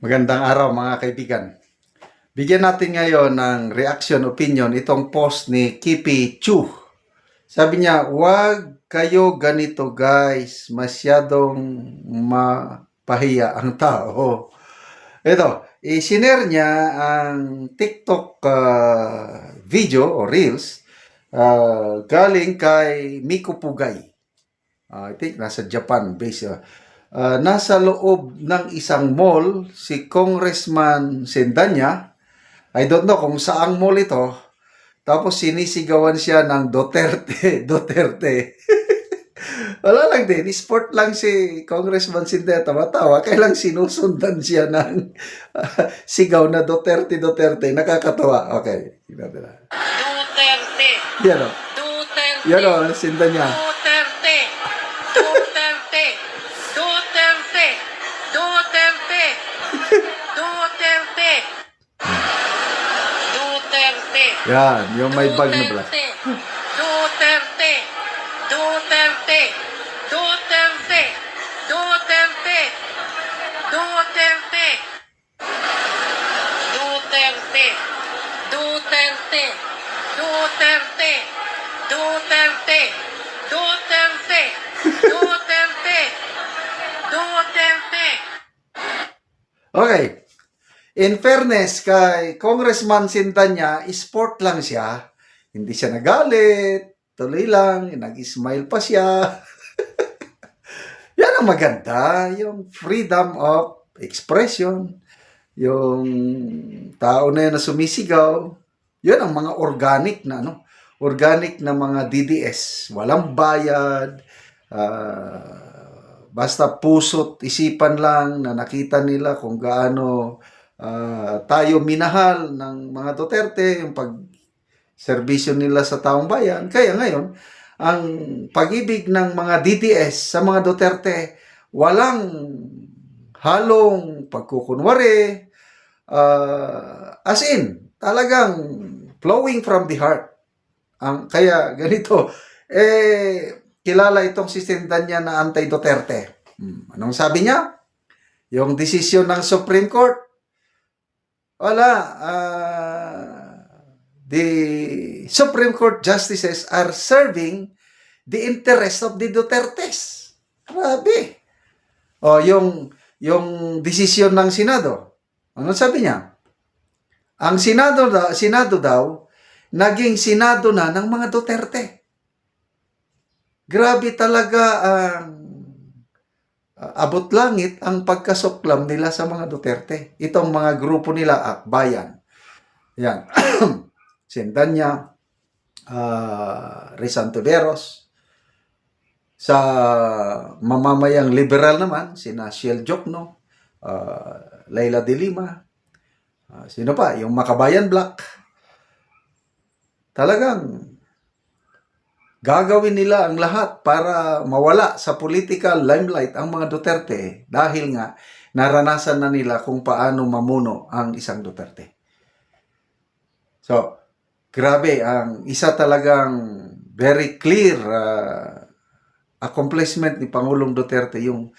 Magandang araw mga kaibigan. Bigyan natin ngayon ng reaction opinion itong post ni Kipi Chu. Sabi niya, "Wag kayo ganito guys, masyadong mapahiya ang tao." Ito, isinare niya ang TikTok ah, video o reels ah, galing kay Miko Pugay. Ah, I think nasa Japan base. ah. Ah, nasa loob ng isang mall si Congressman Sendanya. I don't know kung saang mall ito. Tapos sinisigawan siya ng Duterte, Duterte. Wala lang din, sport lang si Congressman Sendanya tawa-tawa. Kailang sinusundan siya ng ah, sigaw na Duterte, Duterte. Nakakatawa. Okay. Tingnan natin. Duterte. Yan o. Duterte. Yan o, Sendanya. Duterte. Duterte. Duterte. Duterte. Duterte. Duterte. Yan, yung may bag na black. Duterte. Duterte. Duterte. Duterte. Duterte. Duterte. Duterte. Duterte. Duterte. Duterte. Duterte. Duterte. Okay. In fairness kay Congressman Sintanya, sport lang siya. Hindi siya nagalit. Tuloy lang. Nag-smile pa siya. Yan ang maganda. Yung freedom of expression. Yung tao na yun na sumisigaw. Yun ang mga organic na ano. Organic na mga DDS. Walang bayad. Ah, basta puso't isipan lang na nakita nila kung gaano ah, tayo minahal ng mga Duterte, yung pag serbisyo nila sa taong bayan. Kaya ngayon, ang pag-ibig ng mga DDS sa mga Duterte, walang halong pagkukunwari, ah, as in, talagang flowing from the heart. Ang, kaya ganito, eh, kilala itong si Sindanya na anti-Duterte. Hmm, Anong sabi niya? Yung desisyon ng Supreme Court, wala. ah, the Supreme Court justices are serving the interest of the Dutertes. Grabe. O, yung, yung desisyon ng Senado. Ano sabi niya? Ang Senado, da- Senado daw, naging Senado na ng mga Duterte. Grabe talaga ang uh, abot langit ang pagkasuklam nila sa mga Duterte. Itong mga grupo nila, Akbayan. Yan. Sendanya, uh, Rizal Tiveros. Sa mamamayang liberal naman, sina Shiel Jokno, uh, Laila de Lima, uh, sino pa? Yung Makabayan Black. Talagang gagawin nila ang lahat para mawala sa political limelight ang mga Duterte dahil nga naranasan na nila kung paano mamuno ang isang Duterte. So, grabe, ang isa talagang very clear uh, accomplishment ni Pangulong Duterte yung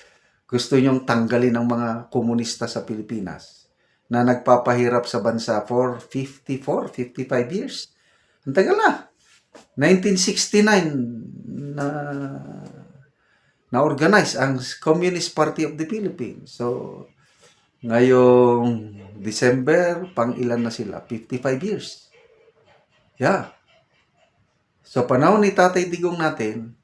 gusto niyong tanggalin ng mga komunista sa Pilipinas na nagpapahirap sa bansa for 54, 55 years. Ang tagal na. 1969 na na-organize ang Communist Party of the Philippines. So, ngayong December, pang ilan na sila? 55 years. Yeah. So, panahon ni Tatay Digong natin,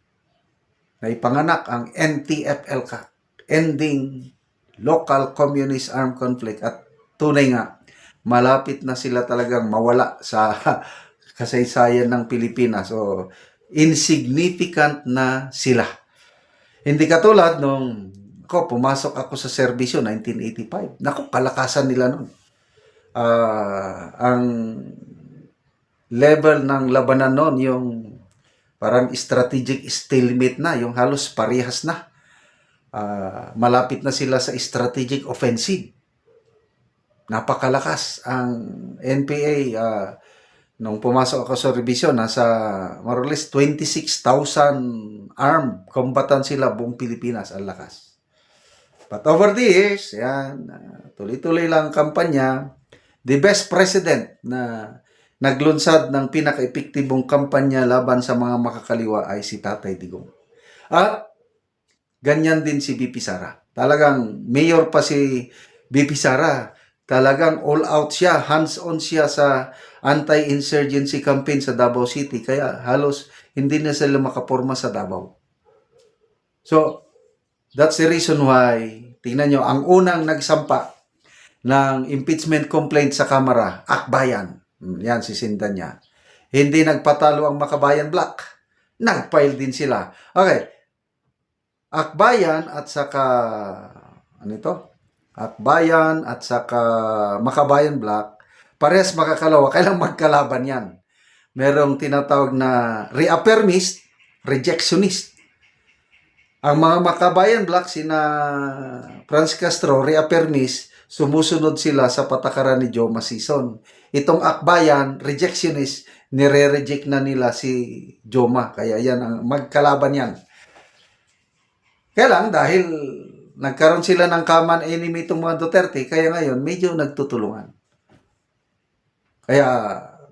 na ipanganak ang NTFL-CAC, Ending Local Communist Armed Conflict at tunay nga, malapit na sila talagang mawala sa kasaysayan ng Pilipinas. So, insignificant na sila. Hindi katulad nung ako, pumasok ako sa serbisyo 1985. Naku, kalakasan nila nun. Ah, ang level ng labanan noon, yung parang strategic stalemate na, yung halos parehas na. Ah, malapit na sila sa strategic offensive. Napakalakas ang NPA. ah, nung pumasok ako sa revision, nasa more or less 26,000 armed combatant sila buong Pilipinas. Ang lakas. But over the years, yan, ah, tuloy-tuloy lang ang kampanya. The best president na naglunsad ng pinaka-epektibong kampanya laban sa mga makakaliwa ay si Tatay Digong. At ganyan din si BP Sara. Talagang mayor pa si BP Sara. Talagang all out siya, hands-on siya sa anti-insurgency campaign sa Davao City. Kaya halos hindi na sila makaporma sa Davao. So, that's the reason why, tingnan nyo, ang unang nagsampa ng impeachment complaint sa Kamara, Akbayan. Hmm, Yan, si Sindan niya. Hindi nagpatalo ang Makabayan Black. Nag-file din sila. Okay. Akbayan at saka, ano ito? Akbayan at saka Makabayan Black, parehas makakalawa. Kailang magkalaban yan. Merong tinatawag na reaffirmist, rejectionist. Ang mga Makabayan Black, sina Franz Castro, reaffirmist, sumusunod sila sa patakaran ni Joe Masison. Itong Akbayan, rejectionist, nire-reject na nila si Joma. Kaya yan, ang magkalaban yan. Kaya dahil nagkaroon sila ng common enemy itong mga Duterte, kaya ngayon, medyo nagtutulungan. Kaya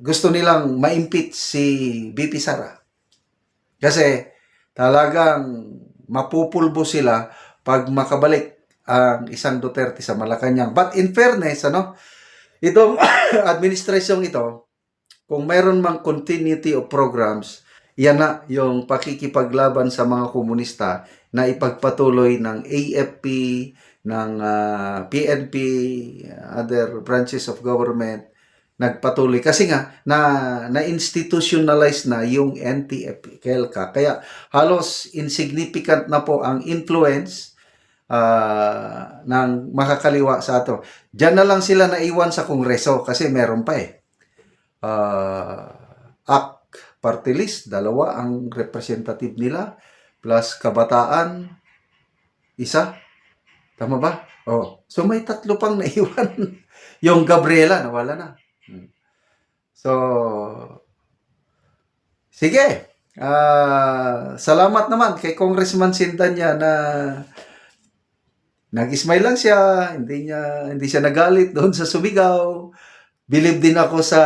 gusto nilang ma-impeach si BP Sara. Kasi talagang mapupulbo sila pag makabalik ang isang Duterte sa Malacanang. But in fairness, ano, itong administrasyong ito, kung mayroon mang continuity of programs, yan na yung pakikipaglaban sa mga komunista na ipagpatuloy ng AFP, ng ah, PNP, other branches of government, nagpatuloy. Kasi nga, na, na-institutionalize na yung NTF-KELCA. Kaya halos insignificant na po ang influence ah, ng makakaliwa sa ato. Diyan na lang sila naiwan sa kongreso kasi meron pa eh. Ah, AK party list, dalawa ang representative nila, plus kabataan, isa. Tama ba? Oh. So may tatlo pang naiwan. yung Gabriela, nawala na. So, sige. Ah, salamat naman kay Congressman Sintanya na nag-smile lang siya, hindi niya hindi siya nagalit doon sa sumigaw. Believe din ako sa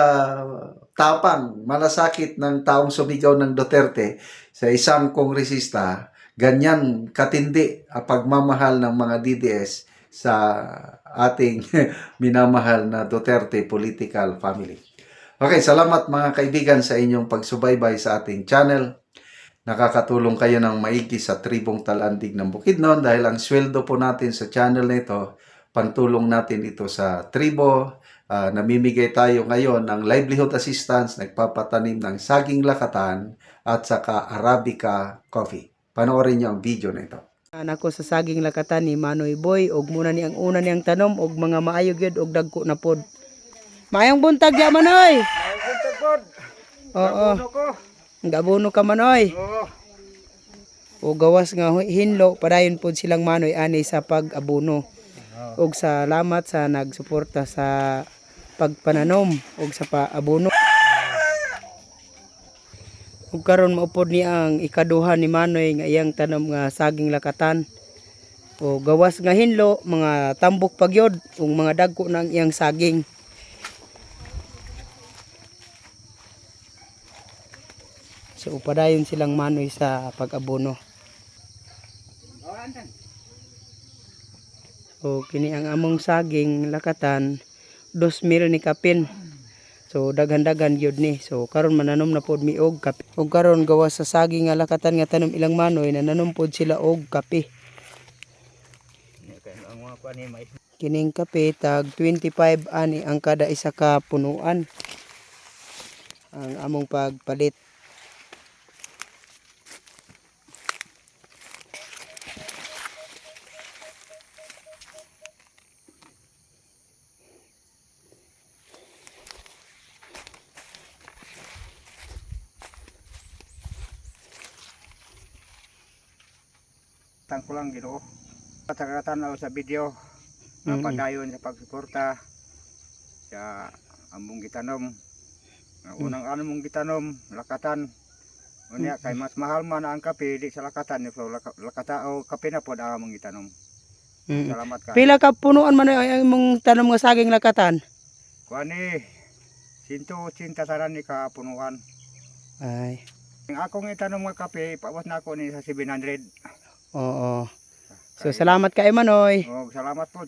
tapang, malasakit ng taong sumigaw ng Duterte sa isang kongresista, ganyan katindi ang pagmamahal ng mga DDS sa ating minamahal na Duterte political family. Okay, salamat mga kaibigan sa inyong pagsubaybay sa ating channel. Nakakatulong kayo ng maigi sa tribong talandig ng Bukidnon dahil ang sweldo po natin sa channel na ito, pantulong natin ito sa tribo. Ah, namimigay tayo ngayon ng livelihood assistance, nagpapatanim ng saging lakatan at saka Arabica coffee. Panoorin niyo ang video na ito. Anak ko sa saging lakatan ni Manoy Boy og muna ni ang una niyang tanom og mga maayo gyud og dagko na pod. Mayong buntag ya Manoy. Mayong buntag pod. Oo. ko. Gabuno ka Manoy. Oo. O gawas nga hinlo padayon pod silang Manoy ani sa pag-abuno. Og salamat sa nagsuporta sa pagpananom og sa paabuno. Ug karon maupod ni ang ikaduha ni Manoy nga iyang tanom nga saging lakatan. O gawas nga hinlo mga tambok pagyod ug mga dagko ng iyang saging. So upadayon silang Manoy sa pag-abono. O kini ang among saging lakatan 2,000 ni kapin. So daghan-daghan gyud ni. So karon mananom na pod mi og kape. Og karon gawas sa saging nga lakatan nga tanom ilang manoy nananom pod sila og kape. Kining kape tag 25 ani ang kada isa ka punuan. Ang among pagpalit. Tang ko lang Ginoo. Patakatan sa video. Ang Mm-mm. padayon sa pagsuporta sa among gitanom. Ang unang ano mong gitanom, lakatan. Unya kay mas mahal man ang kape di sa lakatan so laka- lakata o kape na pod ang among gitanom. Mm. Salamat kay. Pila ka punuan man ay imong tanom nga saging lakatan? Kuan ni 180 tanan ni ka punuan. Ay, Ang akong itanom nga kape, paabot na ako ni sa 700. Oo. So salamat kay Manoy. Oh, salamat po